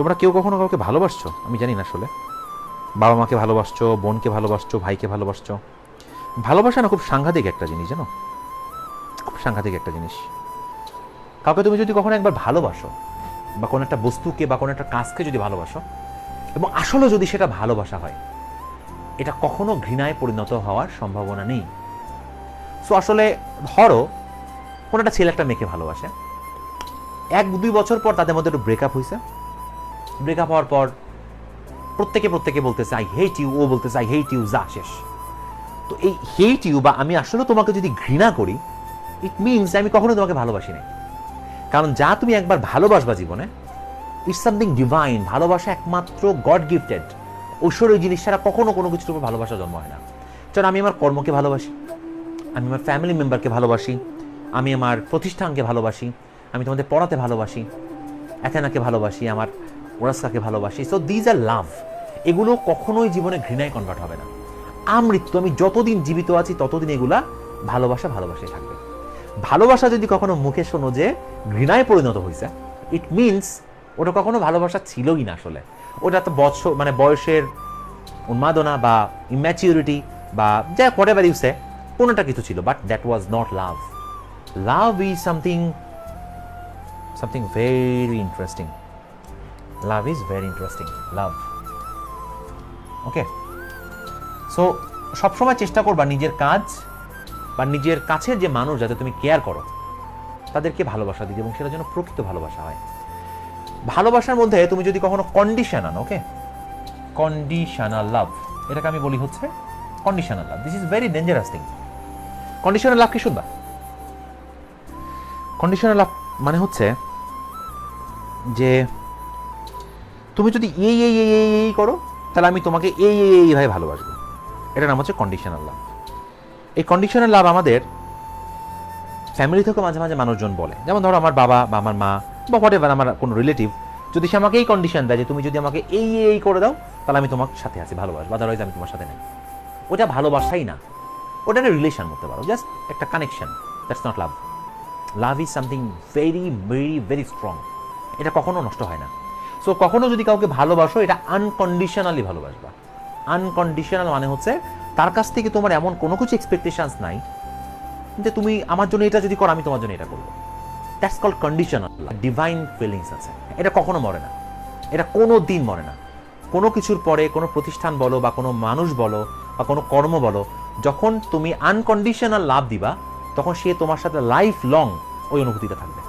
তোমরা কেউ কখনো কাউকে ভালোবাসছো? আমি জানি না আসলে। বাবা মাকে ভালোবাসছো, বোনকে ভালোবাসছো, ভাইকে ভালোবাসছো। ভালোবাসা না খুব সাংঘাতিক একটা জিনিস, জানো? খুব সাংঘাতিক একটা জিনিস। কাউকে তুমি যদি কখনো একবার ভালোবাসো, বা কোনো একটা বস্তুকে, বা কোনো একটা কাজকে যদি ভালোবাসো, এবং আসলে যদি সেটা ভালোবাসা হয়, এটা কখনো ঘৃণায় পরিণত হওয়ার সম্ভাবনা নেই। সো আসলে ধরো, কোনো একটা ছেলে একটা মেয়েকে ভালোবাসে। এক দুই বছর পর তাদের মধ্যে একটু ব্রেকআপ হয়েছে ব্রেকআপ হওয়ার পর প্রত্যেকে প্রত্যেকে বলতেছে আই হেট ইউ ও বলতেছে আই হেট ইউ যা শেষ। তো এই হেট ইউ বা আমি আসলে তোমাকে যদি ঘৃণা করি ইট মিনস আমি কখনো তোমাকে ভালোবাসি নাই। কারণ যা তুমি একবার ভালোবাসবা জীবনে ইটস সামথিং ডিভাইন ভালোবাসা একমাত্র গড গিফটেড ঐশ্বর্য জিনিস ছাড়া কখনো কোনো কিছুর উপর ভালোবাসা জন্ম হয় না। কারণ আমি আমার কর্মকে ভালোবাসি, আমি আমার ফ্যামিলি মেম্বারকে ভালোবাসি, আমি আমার প্রতিষ্ঠানকে ভালোবাসি, আমি তোমাদের পড়াতে ভালোবাসি অ্যাথেনাকে ভালোবাসি, আমার ওরাস্কাকে ভালোবাসি। সো দিজ আর লাভ এগুলো কখনোই জীবনে ঘৃণায় কনভার্ট হবে না। আমৃত্যু, আমি যতদিন জীবিত আছি, ততদিন এগুলা ভালোবাসা ভালোবাসাই থাকবে। ভালোবাসা যদি কখনো মুখে শোনো যে ঘৃণায় পরিণত হয়েছে ইট মিনস ওটা কখনো ভালোবাসা ছিলই না আসলে। ওটা তো বছর মানে বয়সের উন্মাদনা বা ইম্যাচিউরিটি বা যা হোয়াট এভার ইউ সে কোনোটা কিছু ছিল but that was not love love is something something very interesting love is very interesting love okay so সবসময় চেষ্টা করবা নিজের কাজ বা নিজের কাছের যে মানুষ যাতে তুমি কেয়ার করো, তাদেরকে ভালোবাসা দিতে এবং সেটার জন্য প্রকৃত ভালোবাসা হয়। ভালোবাসার মধ্যে তুমি যদি কখনো কন্ডিশন আনো ওকে কন্ডিশনাল লাভ এটাকে আমি বলি হচ্ছে conditional love this is very dangerous thing conditional love কি শুনবা? কন্ডিশনাল লাভ মানে হচ্ছে যে তুমি যদি এই এই এই এই এই করো, তাহলে আমি তোমাকে এই এই এই এইভাবে ভালোবাসবো। এটার নাম হচ্ছে কন্ডিশনাল লাভ এই কন্ডিশনাল লাভ আমাদের ফ্যামিলি থেকে মাঝে মাঝে মানুষজন বলে। যেমন ধরো আমার বাবা বা আমার মা বা হোয়াট এভার আমার কোনো রিলেটিভ যদি সে আমাকে এই কন্ডিশন দেয় যে তুমি যদি আমাকে এই এই এই করে দাও, তাহলে আমি তোমার সাথে আছি, ভালোবাসবো। আদারওয়াইজ আমি তোমার সাথে নেই। ওটা ভালোবাসাই না। ওটা একটা রিলেশন করতে পারো। জাস্ট একটা connection that's not love love is something very very very strong এটা কখনো নষ্ট হয় না। সো কখনো যদি কাউকে ভালোবাসো, এটা আনকন্ডিশনালি ভালোবাসবা। আনকন্ডিশনাল মানে হচ্ছে, তার কাছ থেকে তোমার এমন কোনো কিছু এক্সপেকটেশনস নাই, যে তুমি আমার জন্য এটা যদি করো, আমি তোমার জন্য এটা করব। That's call conditional divine feelings আছে। এটা কখনো মরে না। এটা কোনো দিন মরে না। কোনো কিছুর পরে, কোনো প্রতিষ্ঠান বলো বা কোনো মানুষ বলো বা কোনো কর্ম বলো, যখন তুমি আনকন্ডিশনাল লাভ দিবা, তখন সে তোমার সাথে লাইফ লং ওই অনুভূতিটা থাকবে।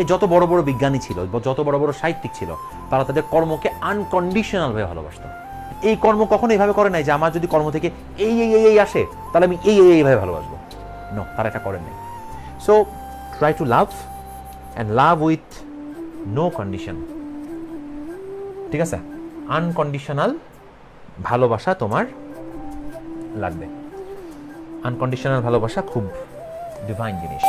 এই যত বড় বড় বিজ্ঞানী ছিল যত বড় বড় সাহিত্যিক ছিল তারা তাদের কর্মকে আনকন্ডিশনালভাবে ভালোবাসত। এই কর্ম কখনো এইভাবে করে নাই যে আমার যদি কর্ম থেকে এই এই এই এই আসে, তাহলে আমি এই এই এইভাবে ভালোবাসবো। নো তারা এটা করেন নাই। So try to love and love with no condition ঠিক আছে? আনকন্ডিশনাল ভালোবাসা তোমার লাগবে। আনকন্ডিশনাল ভালোবাসা খুব ডিভাইন জিনিস।